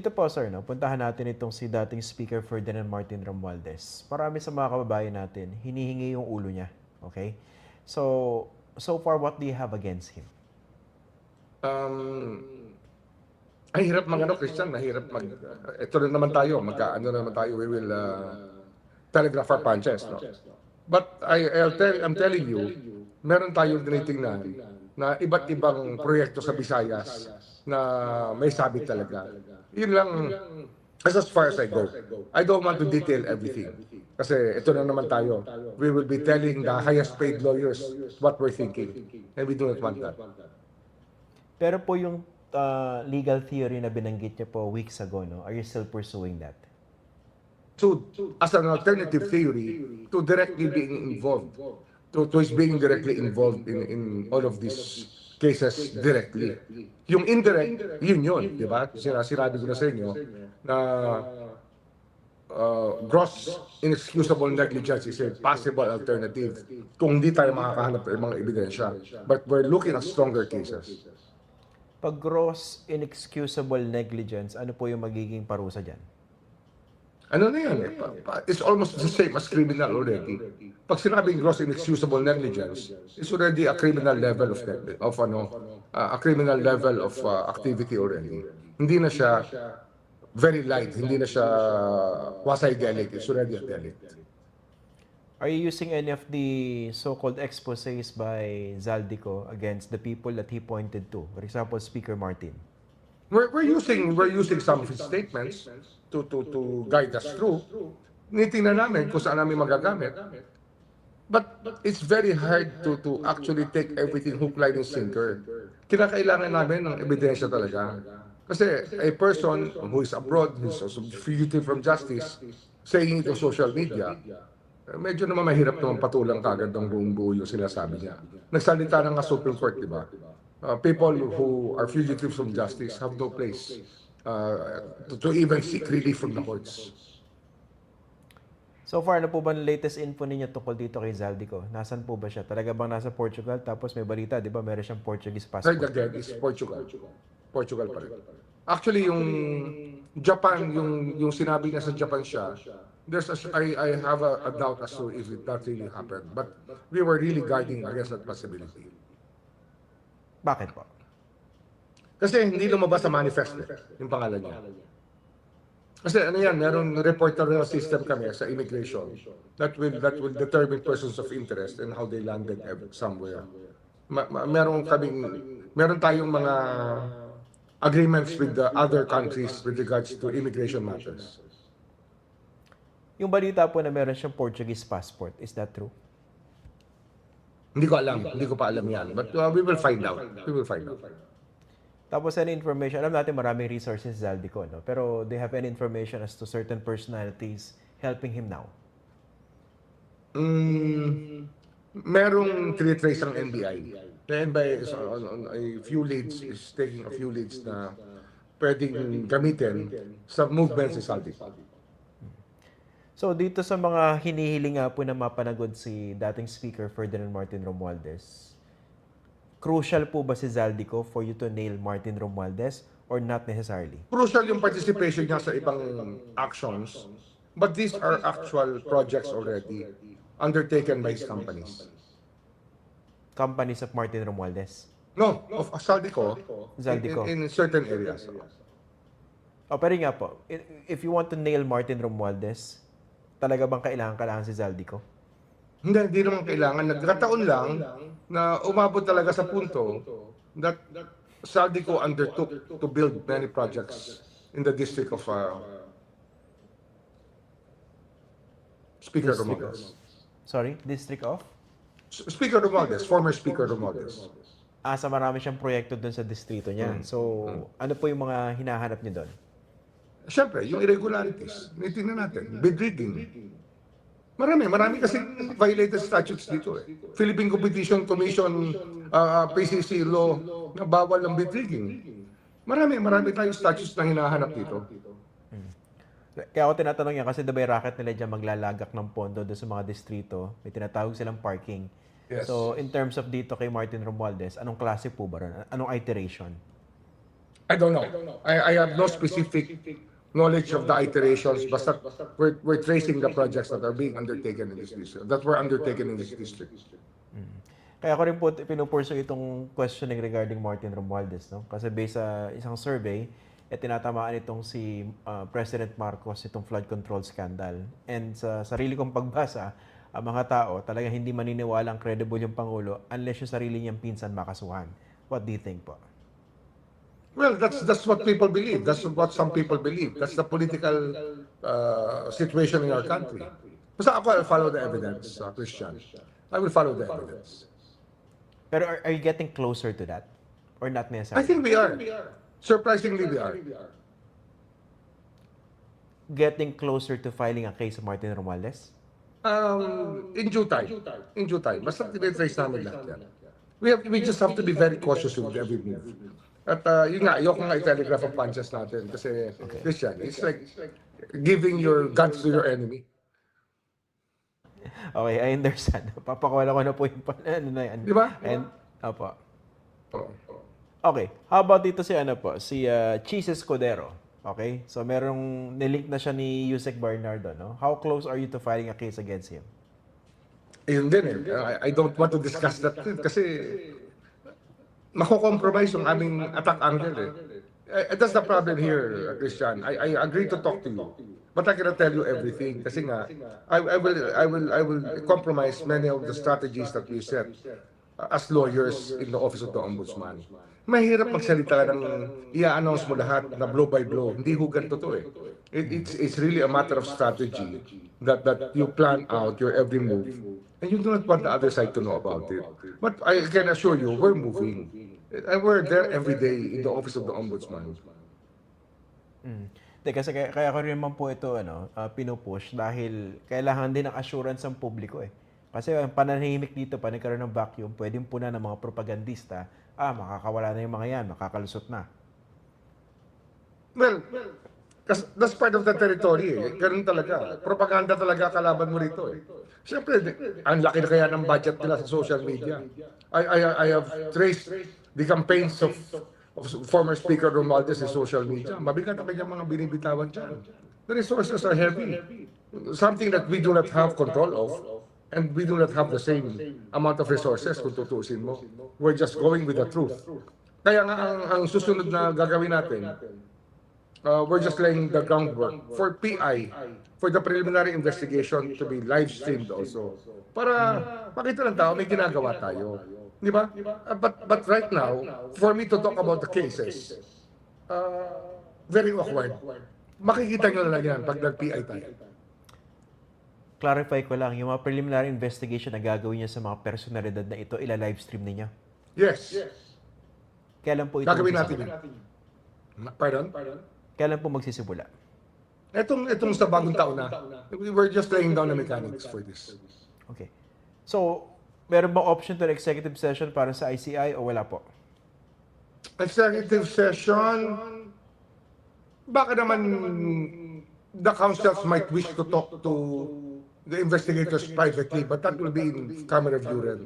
dito po, sir, no, puntahan natin itong si dating Speaker Ferdinand Martin Romualdez. Marami sa mga kababayan natin, hinihingi yung ulo niya. Okay? So, so far, what do you have against him? Um, ay hirap mag ano, Christian, mahirap mag... ito na naman tayo, magka, ano na naman tayo, we will uh, telegraph our punches, no? But I, I'll tell, I'm telling you, meron tayong tinitingnan na iba't ibang proyekto sa Visayas na may sabit talaga. Yun lang, as, as far as I go. I don't want to detail everything. Kasi ito na naman tayo. We will be telling the highest paid lawyers what we're thinking. And we do not want that. Pero po yung uh, legal theory na binanggit niyo po weeks ago, no, are you still pursuing that? to as an alternative theory to directly being involved to, to his being directly involved in in all of these cases directly. yung indirect yun yun di ba Sina- sinabi ko na sa inyo. na uh, gross inexcusable negligence is a possible alternative kung hindi tayo makakahanap ng mga ebidensya. But we're looking at stronger cases. Pag gross inexcusable negligence, ano po yung magiging parusa dyan? Ano na yan? eh? Pa- pa- It's almost the same as criminal already. Pag sinabing gross inexcusable negligence, it's already a criminal level of of ano, uh, a criminal level of uh, activity already. Hindi na siya very light, hindi na siya quasi-delict, it's already a delict. Are you using any of the so-called exposés by Zaldico against the people that he pointed to? For example, Speaker Martin. We're, we're using we're using some of his statements to to to guide us through. Nitingnan namin kung saan namin magagamit. But it's very hard to to actually take everything hook, line, and sinker. Kinakailangan namin ng ebidensya talaga. Kasi a person who is abroad, who's also fugitive from justice, saying it on social media, medyo naman mahirap naman patulang kagad ng buong buo yung sinasabi niya. Nagsalita na nga Supreme Court, di ba? Uh, people who are fugitives from justice have no place uh, to, to even seek relief from the courts. So far, ano po ba ang latest info ninyo tungkol dito kay Zaldico? Nasaan po ba siya? Talaga bang nasa Portugal? Tapos may balita, di ba? Meron siyang Portuguese passport. again is Portugal. Portugal pa rin. Actually, yung Japan, yung yung sinabi niya sa Japan siya, there's a, I, I have a, a doubt as to if it that really happened. But we were really guarding against that possibility. Bakit po? Kasi hindi lumabas sa manifest eh, yung pangalan niya. Kasi ano yan, meron reporter na system kami sa immigration that will that will determine persons of interest and how they landed somewhere. Ma, ma, meron kaming meron tayong mga agreements with the other countries with regards to immigration matters. Yung balita po na meron siyang Portuguese passport, is that true? Hindi ko alam, hindi ko pa alam yan. But uh, we will find out. We will find out. Tapos any information, alam natin maraming resources sa Zaldico, no? Pero you have any information as to certain personalities helping him now? Mm, merong tinitrace ang NBI. The NBI is on, on a few leads, is taking a few leads na pwedeng gamitin sa movement sa Saldi. So dito sa mga hinihiling nga po na mapanagod si dating Speaker Ferdinand Martin Romualdez, crucial po ba si Zaldico for you to nail Martin Romualdez or not necessarily? Crucial yung participation niya sa ibang actions, but these are actual projects already undertaken by his companies. Companies of Martin Romualdez. No, of Saldico, Zaldico. In, in certain areas. O pero nga po, if you want to nail Martin Romualdez, talaga bang kailangan kailangan si Zaldico? Hindi, hindi naman kailangan. Nagkataon lang na umabot talaga sa punto that Saldico undertook to build many projects in the district of uh, Speaker Romualdez. Sorry, District of? Speaker Romualdez, former Speaker Romualdez. Ah, sa marami siyang proyekto doon sa distrito niya. So, ano po yung mga hinahanap niyo doon? Siyempre, yung irregularities, nitingnan natin. Bid rigging. Marami, marami kasi violated statutes dito eh. Philippine Competition Commission, uh, PCC law, na bawal ng bid rigging. Marami, marami tayong statutes na hinahanap dito. Kaya ako tinatanong yan kasi yung racket nila dyan maglalagak ng pondo doon sa mga distrito. May tinatawag silang parking. Yes. So, in terms of dito kay Martin Romualdez, anong klase po ba ron? Anong iteration? I don't know. I, I have no specific knowledge of the iterations, basta we're, we're tracing the projects that are being undertaken in this district, that were undertaken in this district. Kaya ko rin po pinupurso itong questioning regarding Martin Romualdez, no? Kasi based sa isang survey, eh, tinatamaan itong si uh, President Marcos itong flood control scandal. And sa sarili kong pagbasa, ang mga tao talaga hindi maniniwala ang credible yung Pangulo unless yung sarili niyang pinsan makasuhan. What do you think po? Well, that's that's what people believe. That's what some people believe. That's the political uh, situation in our country. Basta ako, I'll follow the evidence, uh, Christian. I will follow the evidence. Pero are, are you getting closer to that? Or not necessarily? I think we are. Surprisingly, we are. Getting closer to filing a case of Martin Romualdez? Um, in due time. In due time. Basta tinitrace namin lahat yan. We, have, we just have to be very cautious with every move. At uh, yun nga, ayoko nga i-telegraph ang punches natin kasi, Christian, it's like giving your guns to your enemy. Okay, I understand. Papakawala ko na po yung pan- ano na yan. Di ba? And, opo. Oo. Okay, how about dito si ano po, si uh, Cheese Escudero. Okay? So merong nilink na siya ni Yusek Bernardo, no? How close are you to filing a case against him? Ayun din eh. I, I don't want to discuss that kasi mako-compromise yung aming attack angle eh. Eh, That's the problem here, Christian. I, I agree to talk to you. But I cannot tell you everything kasi nga I, I will I will I will compromise many of the strategies that we set uh, as lawyers in the office of the ombudsman. Mahirap magsalita ng i-announce mo lahat na blow by blow. Hindi ho ganito to eh. It, it's it's really a matter of strategy that that you plan out your every move and you do not want the other side to know about it. But I can assure you, we're moving. And we're there every day in the office of the ombudsman. Mm. Hindi, kasi kaya, kaya ko rin naman po ito ano, uh, pinupush dahil kailangan din ng assurance ng publiko eh. Kasi ang pananahimik dito, pa nagkaroon ng vacuum, pwedeng puna ng mga propagandista, ah, makakawala na yung mga yan, makakalusot na. Well, kas- that's part of the territory eh. Ganun talaga. Propaganda talaga kalaban mo rito eh. Siyempre, ang laki na kaya ng budget nila sa social media. I, I, I have traced the campaigns of, of former Speaker Romualdez sa social media. Mabigat ang kanyang mga binibitawan dyan. The resources are heavy. Something that we do not have control of. And we do not have the same amount of resources kung tutusin mo. We're just going with the truth. Kaya nga ang, ang susunod na gagawin natin, uh, we're just laying the groundwork for PI, for the preliminary investigation to be live streamed also. Para makita ng tao, may ginagawa tayo. Di ba? Uh, but, but right now, for me to talk about the cases, uh, very awkward. Makikita nyo na lang yan pag nag-PI tayo. Clarify ko lang, yung mga preliminary investigation na gagawin niya sa mga personalidad na ito, ila-livestream ninyo. Yes. Kailan po ito Gagawin natin yun. Pardon? Kailan po magsisimula? Itong, itong sa bagong taon na, we were just laying down the mechanics for this. Okay. So, meron bang option to executive session para sa ICI o wala po? Executive session, baka naman the councils might wish to talk to the investigators privately, but that will be in camera view rin.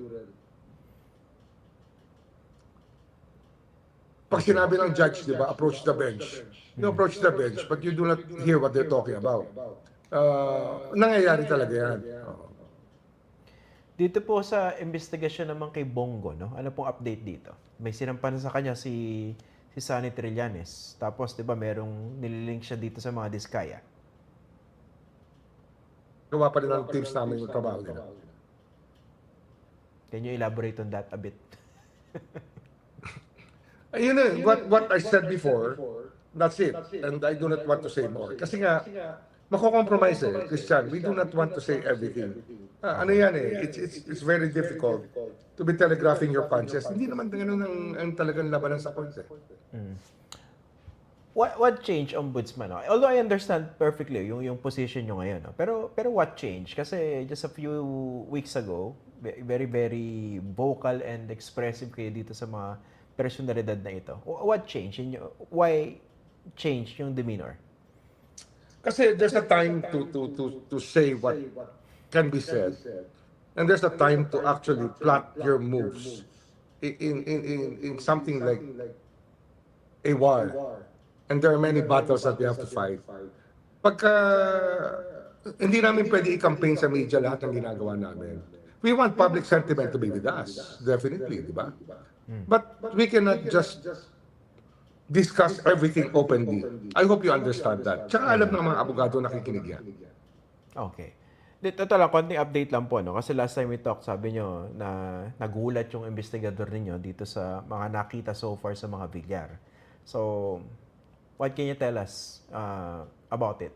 Pag sinabi ng judge, di ba, approach the bench. You approach the bench, but you do not hear what they're talking about. Uh, nangyayari talaga yan. Dito po sa investigasyon naman kay Bongo, no? Ano pong update dito? May sinampan sa kanya si si Sunny Trillanes. Tapos, 'di ba, merong nililink siya dito sa mga diskaya. Gawa pa rin ng teams namin yung trabaho nila. Can you elaborate on that a bit? Ayun na, what, what I said before, that's it. And I do not want to say more. Kasi nga, mako-compromise eh, Christian. We do not want to say everything. Ah, ano yan eh, it's, it's, it's very difficult to be telegraphing your punches. Hindi naman ganun ang, ang talagang labanan sa court eh. What what change ombudsman? No? Although I understand perfectly yung yung position nyo ngayon, no? Pero pero what change? Kasi just a few weeks ago, ve- very very vocal and expressive kayo dito sa mga personalidad na ito. Wh- What change? In why change yung demeanor? Kasi there's a time to, to, to, to say what can be said. And there's a time to actually plot your moves in, in, in, in something like a war. And there are many battles that we have to fight. Pagka hindi namin pwede i-campaign sa media lahat ng ginagawa namin. We want public sentiment to be with us, definitely, di ba? But we cannot just discuss everything openly. I hope you understand that. Tsaka alam ng mga abogado nakikinig yan. Okay. Ito lang, konting update lang po. No? Kasi last time we talked, sabi nyo na nagulat yung investigador ninyo dito sa mga nakita so far sa mga bilyar. So, what can you tell us uh, about it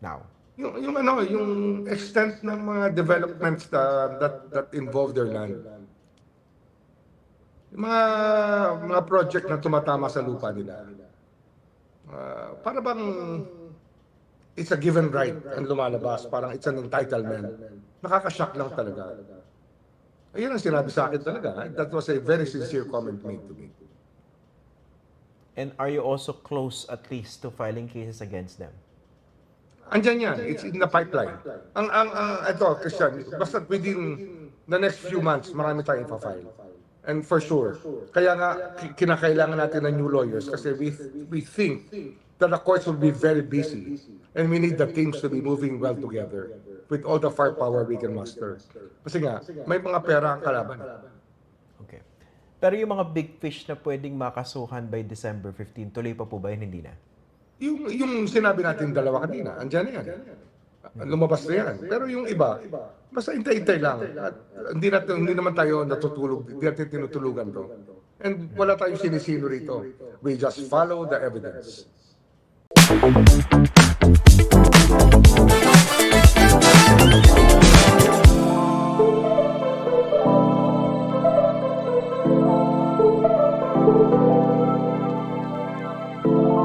now? Yung, yung ano, yung extent ng mga developments that, that, that involve their land. Yung mga, mga project na tumatama sa lupa nila. Ah, para bang it's a given right ang lumalabas. Parang it's an entitlement. Nakakashock lang talaga. Ayun ang sinabi sa akin talaga. That was a very sincere comment made to me. And are you also close at least to filing cases against them? Andyan yan. It's in the pipeline. Ang, ang, ang ito, Christian, basta within the next few months, marami tayong pa-file. And for sure. Kaya nga, ki- kinakailangan natin ng new lawyers kasi we, we think that the courts will be very busy. And we need the teams to be moving well together with all the firepower we can muster. Kasi nga, may mga pera ang kalaban. Okay. Pero yung mga big fish na pwedeng makasuhan by December 15, tuloy pa po ba yun? Hindi na? Yung, yung sinabi natin dalawa kanina, andyan na yan. Lumabas na yan. Pero yung iba, basta intay-intay lang. At hindi, natin, hindi naman tayo natutulog, hindi natin tinutulugan to. And wala tayong sinisino rito. We just follow the evidence.